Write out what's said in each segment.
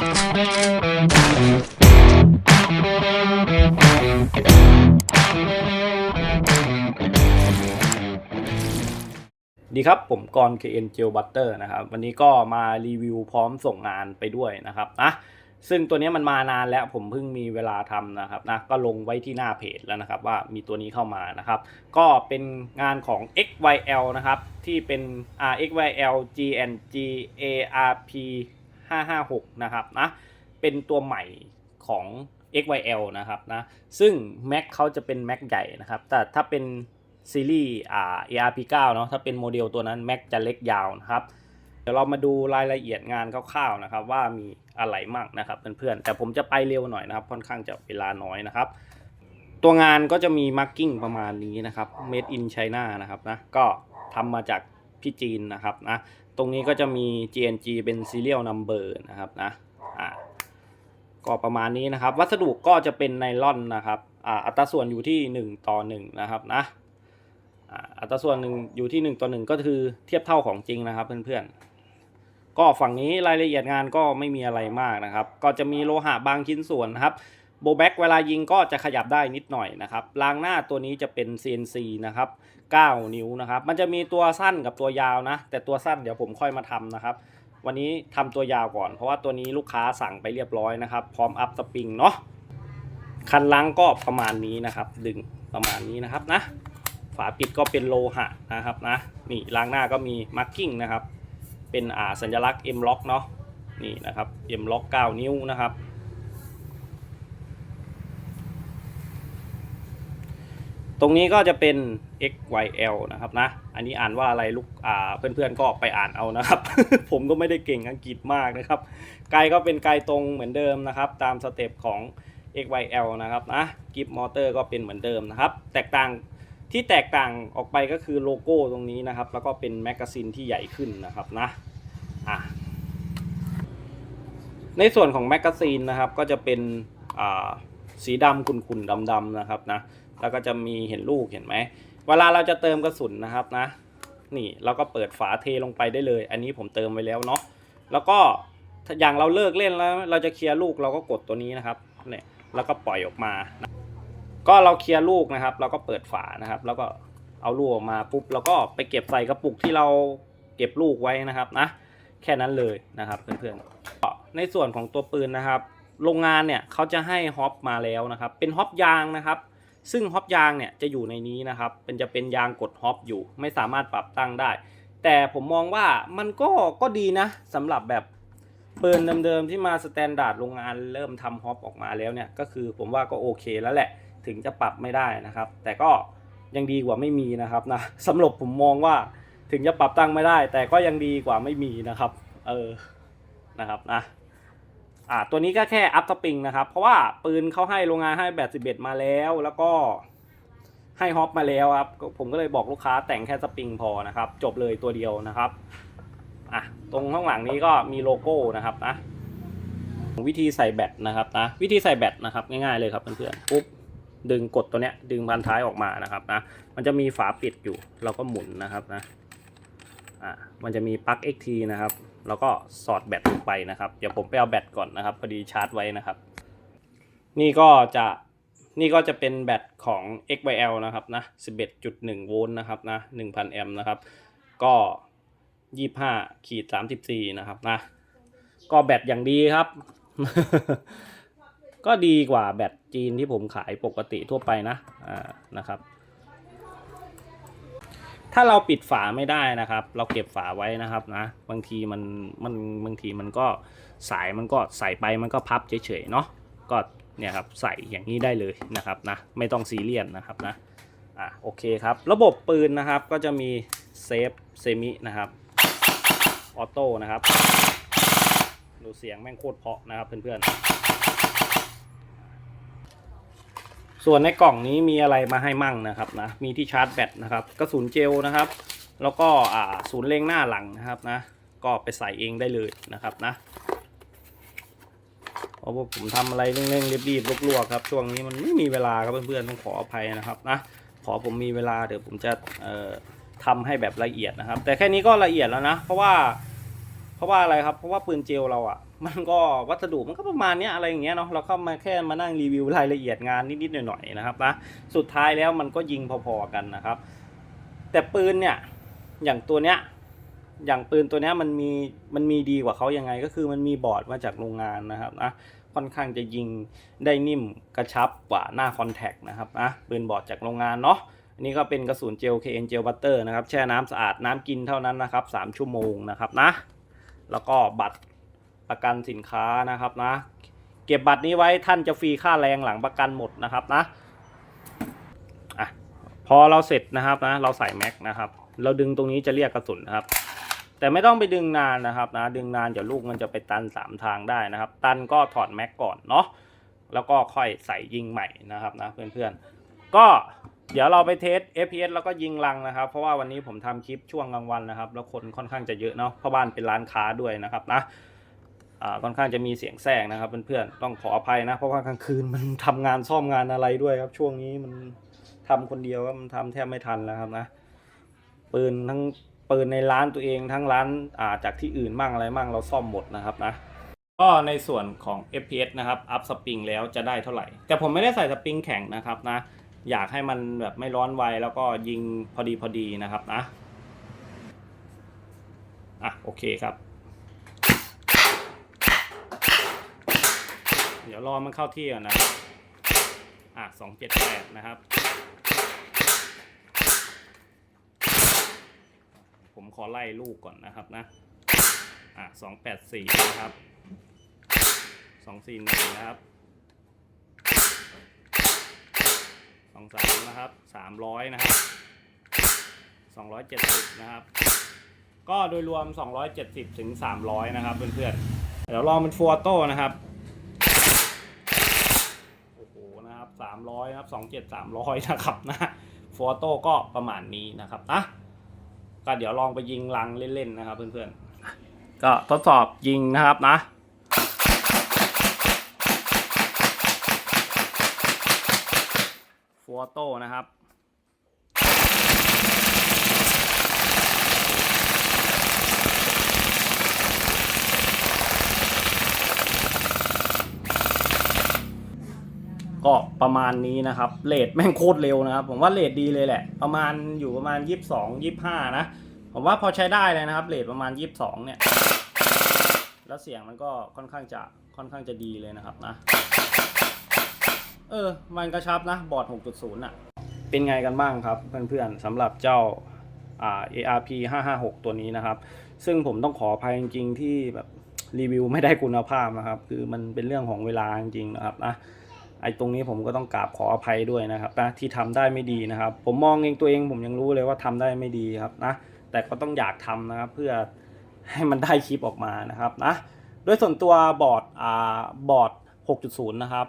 ดีครับ ผมกร KN Gel Butter นะครับ วันนี้ก็มารีวิวพร้อมส่งงานไปด้วยนะครับนะซึ่งตัวนี้มันมานานแล้วผมเพิ่งมีเวลาทำนะครับนะก็ลงไว้ที่หน้าเพจแล้วนะครับ ว่ามีตัวนี้เข้ามานะครับ ก็เป็นงานของ XYL นะครับ ที่เป็น R XYL GNG ARP 556 นะครับนะเป็นตัวใหม่ของ XYL นะครับนะซึ่ง Mac เขาจะเป็น Mac ใหญ่นะครับแต่ถ้าเป็นซีรีส์อ่า ARP9 เนาะถ้าเป็นโมเดลตัวนั้น Mac จะเล็กยาวนะครับเดี๋ยวเรามาดูรายละเอียดงานคร่าวๆนะครับ ว่ามีอะไรมั่งนะครับเพื่อนๆแต่ผมจะไปเร็วหน่อยนะครับ ค่อนข้างจะเวลาน้อยนะครับ ตัวงานก็จะมีมาร์กิ้งประมาณนี้นะครับ made in China นะครับนะก็ทำมาจากพี่จีนนะครับนะ รงนี้ก็จะมี GNG เป็น serial number นะครับนะอ่าก็ประมาณนี้นะครับ วัสดุก็จะเป็นไนลอนนะครับอ่าอัตราส่วนอยู่ที่ 1 ต่อ 1 นะครับนะอ่าอัตราส่วนหนึ่งอยู่ที่ 1 ต่อ 1 ก็คือเทียบเท่าของจริงนะครับเพื่อนๆ ก็ฝั่งนี้รายละเอียดงานก็ไม่มีอะไรมากนะครับ ก็จะมีโลหะบางชิ้นส่วนนะครับ โบแบ็กเวลายิงก็จะขยับได้นิดหน่อยนะครับรางหน้าตัวนี้จะเป็น CNC นะครับ 9 นิ้วนะครับ มันจะมีตัวสั้นกับตัวยาวนะ แต่ตัวสั้นเดี๋ยวผมค่อยมาทำนะครับ วันนี้ทำตัวยาวก่อน เพราะว่าตัวนี้ลูกค้าสั่งไปเรียบร้อยนะครับ พร้อมอัพสปริงเนาะ คันล้างก็ประมาณนี้นะครับ ดึงประมาณนี้นะครับนะ ฝาปิดก็เป็นโลหะนะครับนะ นี่ล้างหน้าก็มีมาร์กิ้งนะครับ เป็นอ่าสัญลักษณ์ M lock เนาะ นี่นะครับ M lock 9 นิ้วนะครับ ตรงนี้ก็จะเป็น XYL นะครับนะ อันนี้อ่านว่าอะไรลูกอ่าเพื่อนๆก็ไปอ่านเอานะครับ ผมก็ไม่ได้เก่งอังกฤษมากนะครับ ไกลก็เป็นไกลตรงเหมือนเดิมนะครับ ตามสเต็ปของ XYL นะครับนะกิฟมอเตอร์ก็เป็นเหมือนเดิมนะครับ แตกต่างที่แตกต่างออกไปก็คือโลโก้ตรงนี้นะครับ แล้วก็เป็นแมกกาซีนที่ใหญ่ขึ้นนะครับนะอะในส่วนของแมกกาซีนนะครับก็จะเป็นสีดำขุ่นๆดำๆนะครับนะ แล้วก็จะมีเห็นลูกเห็นไหม เวลาเราจะเติมกระสุนนะครับนะ นี่เราก็เปิดฝาเทลงไปได้เลย อันนี้ผมเติมไว้แล้วเนาะ แล้วก็อย่างเราเลิกเล่นแล้ว เราจะเคลียร์ลูกเราก็กดตัวนี้นะครับ เนี่ย แล้วก็ปล่อยออกมา ก็เราเคลียร์ลูกนะครับ เราก็เปิดฝานะครับ แล้วก็เอาลูกออกมาปุ๊บเราก็ไปเก็บใส่กระปุกที่เราเก็บลูกไว้นะครับนะ แค่นั้นเลยนะครับเพื่อนๆ ในส่วนของตัวปืนนะครับ โรงงานเนี่ยเขาจะให้ฮอปมาแล้วนะครับ เป็นฮอปยางนะครับ ซึ่งฮอปยางเนี่ยจะอยู่ในนี้นะครับเป็นจะเป็นยางกดฮอปอยู่ไม่สามารถปรับตั้งได้ แต่ผมมองว่ามันก็ก็ดีนะสำหรับแบบปืนเดิมๆที่มาสแตนดาร์ดโรงงานเริ่มทำฮอปออกมาแล้วเนี่ยก็คือผมว่าก็โอเคแล้วแหละถึงจะปรับไม่ได้นะครับ แต่ก็ยังดีกว่าไม่มีนะครับนะสำหรับผมมองว่าถึงจะปรับตั้งไม่ได้ แต่ก็ยังดีกว่าไม่มีนะครับ เออนะครับนะ อ่าตัวนี้ก็แค่อัพสปริงนะครับ เพราะว่าปืนเขาให้โรงงานให้แบต11มาแล้วแล้วก็ให้ฮอปมาแล้วครับ ผมก็เลยบอกลูกค้าแต่งแค่สปริงพอนะครับ จบเลยตัวเดียวนะครับอะตรงข้างหลังนี้ก็มีโลโก้นะครับนะวิธีใส่แบตนะครับนะวิธีใส่แบตนะครับง่ายๆเลยครับเพื่อนๆปุ๊บดึงกดตัวเนี้ยดึงพันท้ายออกมานะครับนะมันจะมีฝาปิดอยู่เราก็หมุนนะครับนะ อะมันจะมีปลั๊ก XT นะครับ แล้วก็สอดแบตลงไปนะครับ เดี๋ยวผมไปเอาแบตก่อนนะครับ พอดีชาร์จไว้นะครับ นี่ก็จะนี่ก็จะเป็นแบตของ XYL นะครับนะ 11.1 โวลต์นะครับนะ 1,000 แอมป์นะครับ ก็ 25ขีด34 นะครับนะ ก็แบตอย่างดีครับ ก็ดีกว่าแบตจีนที่ผมขายปกติทั่วไปนะ อ่า นะครับ ถ้าเราปิดฝาไม่ได้นะครับ เราเก็บฝาไว้นะครับนะ บางทีมันมันบางทีมันก็สายมันก็ใส่ไปมันก็พับเฉยๆเนาะก็เนี่ยครับใส่อย่างนี้ได้เลยนะครับนะไม่ต้องซีเรียสนะครับนะอะโอเคครับ ระบบปืนนะครับก็จะมีเซฟเซมินะครับออโต้นะครับดูเสียงแม่งโคตรเพาะนะครับเพื่อนๆ ส่วนในกล่องนี้มีอะไรมาให้มั่งนะครับนะ มีที่ชาร์จแบตนะครับ กระสุนเจลนะครับ แล้วก็อ่าศูนย์เล็งหน้าหลังนะครับนะ ก็ไปใส่เองได้เลยนะครับนะเพราะว่าผมทำอะไรเร่งๆรีบๆลวกๆครับ ช่วงนี้มันไม่มีเวลาครับเพื่อนๆต้องขออภัยนะครับนะ ขอผมมีเวลาเดี๋ยวผมจะเอ่อทำให้แบบละเอียดนะครับ แต่แค่นี้ก็ละเอียดแล้วนะ เพราะว่า เพราะว่าอะไรครับ เพราะว่าปืนเจลเราอะ่ะ มันก็วัสดุมันก็ประมาณนี้อะไรอย่างเงี้ยเนาะเราก็มาแค่มานั่งรีวิวรายละเอียดงานนิดๆหน่อยๆนะครับนะสุดท้ายแล้วมันก็ยิงพอๆกันนะครับ แต่ปืนเนี่ยอย่างตัวเนี้ยอย่างปืนตัวเนี้ยมันมีมันมีดีกว่าเขายังไงก็คือมันมีบอร์ดมาจากโรงงานนะครับนะค่อนข้างจะยิงได้นิ่มกระชับกว่าหน้าคอนแทคนะครับนะปืนบอร์ดจากโรงงานเนาะอันนี้ก็เป็นกระสุนเจล KN เจลบัตเตอร์นะครับแช่น้ำสะอาดน้ำกินเท่านั้นนะครับ 3 ชั่วโมงนะครับนะแล้วก็บัตร ประกันสินค้านะครับนะ เก็บบัตรนี้ไว้ท่านจะฟรีค่าแรงหลังประกันหมดนะครับนะอะพอเราเสร็จนะครับนะ เราใส่แม็กนะครับ เราดึงตรงนี้จะเรียกกระสุนนะครับ แต่ไม่ต้องไปดึงนานนะครับนะ ดึงนานเดี๋ยวลูกมันจะไปตัน 3 ทางได้นะครับ ตันก็ถอดแม็กก่อนเนาะ แล้วก็ค่อยใส่ยิงใหม่นะครับนะเพื่อนๆ ก็เดี๋ยวเราไปเทส FPS แล้วก็ยิงรังนะครับ เพราะว่าวันนี้ผมทำคลิปช่วงกลางวันนะครับ แล้วคนค่อนข้างจะเยอะเนาะเพราะบ้านเป็นร้านค้าด้วยนะครับนะ ค่อนข้างจะมีเสียงแทรกนะครับเพื่อนๆต้องขออภัยนะ เพราะว่ากลางคืนมันทำงานซ่อมงานอะไรด้วยครับ ช่วงนี้มันทำคนเดียวก็มันทำแทบไม่ทันแล้วครับนะปืนทั้งปืนในร้านตัวเองทั้งร้านอ่าจากที่อื่นมั่งอะไรมั่งเราซ่อมหมดนะครับนะก็ในส่วนของ FPS นะครับอัพสปริงแล้วจะได้เท่าไหร่ แต่ผมไม่ได้ใส่สปริงแข็งนะครับนะอยากให้มันแบบไม่ร้อนไวแล้วก็ยิงพอดีพอดีนะครับนะอะโอเคครับ เดี๋ยวรอมันเข้าที่ก่อนนะ อะสองเจ็ดแปดนะครับ ผมขอไล่ลูกก่อนนะครับนะ อะสองแปดสี่นะครับสองสี่หนึ่งนะครับสองสามนะครับสามร้อยนะครับสองร้อยเจ็ดสิบนะครับ ก็โดยรวมสองร้อยเจ็ดสิบถึงสามร้อยนะครับเพื่อนๆเดี๋ยวลองเป็นฟัวโต้นะครับ โอ้โหนะครับ สามร้อยนะครับสองเจ็ดสามร้อยนะครับนะฟอโต้ก็ประมาณนี้นะครับนะก็เดี๋ยวลองไปยิงลังเล่นๆนะครับเพื่อนๆ ก็ทดสอบยิงนะครับนะฟัวโต้นะครับ ก็ประมาณนี้นะครับเลทแม่งโคตรเร็วนะครับ ผมว่าเลทดีเลยแหละ ประมาณอยู่ประมาณยี่สิบสองยี่ห้านะ ผมว่าพอใช้ได้เลยนะครับเลทประมาณยี่สิบสองเนี่ย แล้วเสียงมันก็ค่อนข้างจะค่อนข้างจะดีเลยนะครับนะเออ มันกระชับนะบอร์ด 6.0 อะ เป็นไงกันบ้างครับ เพื่อนๆสำหรับเจ้าอ่า ARP 556 ตัวนี้นะครับ ซึ่งผมต้องขออภัยจริงๆ ที่แบบรีวิวไม่ได้คุณภาพนะครับ คือมันเป็นเรื่องของเวลาจริงๆนะครับนะ ไอ้ตรงนี้ผมก็ต้องกราบขออภัยด้วยนะครับนะที่ทำได้ไม่ดีนะครับ ผมมองเองตัวเองผมยังรู้เลยว่าทำได้ไม่ดีครับนะแต่ก็ต้องอยากทำนะครับเพื่อให้มันได้คลิปออกมานะครับนะโดยส่วนตัวบอร์ดอ่าบอร์ด 6.0 นะครับ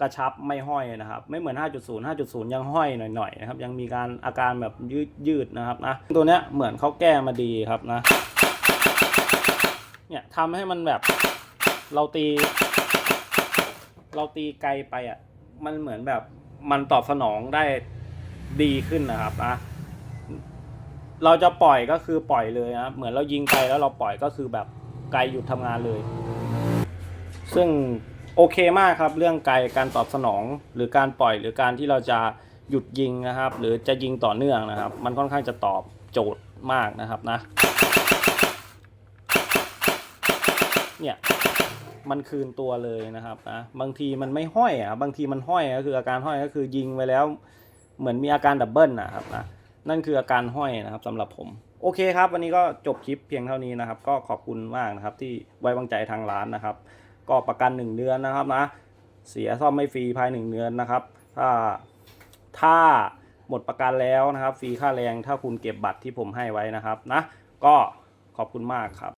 กระชับไม่ห้อยนะครับ ไม่เหมือน 5.0 5.0 ยังห้อยหน่อยๆนะครับยังมีการอาการแบบยืดยืดๆนะครับนะตัวเนี้ยเหมือนเขาแก้มาดีครับนะเนี่ยทำให้มันแบบเราตี เราตีไกลไปอะ มันเหมือนแบบมันตอบสนองได้ดีขึ้นนะครับนะเราจะปล่อยก็คือปล่อยเลยนะครับเหมือนเรายิงไปแล้วเราปล่อยก็คือแบบไกลหยุดทำงานเลย ซึ่งโอเคมากครับ เรื่องไกลการตอบสนองหรือการปล่อยหรือการที่เราจะหยุดยิงนะครับ หรือจะยิงต่อเนื่องนะครับ มันค่อนข้างจะตอบโจทย์มากนะครับนะ เนี่ยมันคืนตัวเลยนะครับนะบางทีมันไม่ห้อยอะบางทีมันห้อยก็คืออาการห้อยก็คือยิงไปแล้ว เหมือนมีอาการดับเบิลนะครับนะนั่นคืออาการห้อยนะครับสำหรับผมโอเคครับ วันนี้ก็จบคลิปเพียงเท่านี้นะครับ ก็ขอบคุณมากนะครับ ที่ไว้วางใจทางร้านนะครับ ก็ประกัน 1 เดือนนะครับนะเสียซ่อมไม่ฟรีภาย 1 เดือนนะครับ ถ้าถ้าหมดประกันแล้วนะครับ ฟรีค่าแรงถ้าคุณเก็บบัตรที่ผมให้ไว้นะครับนะก็ขอบคุณมากครับ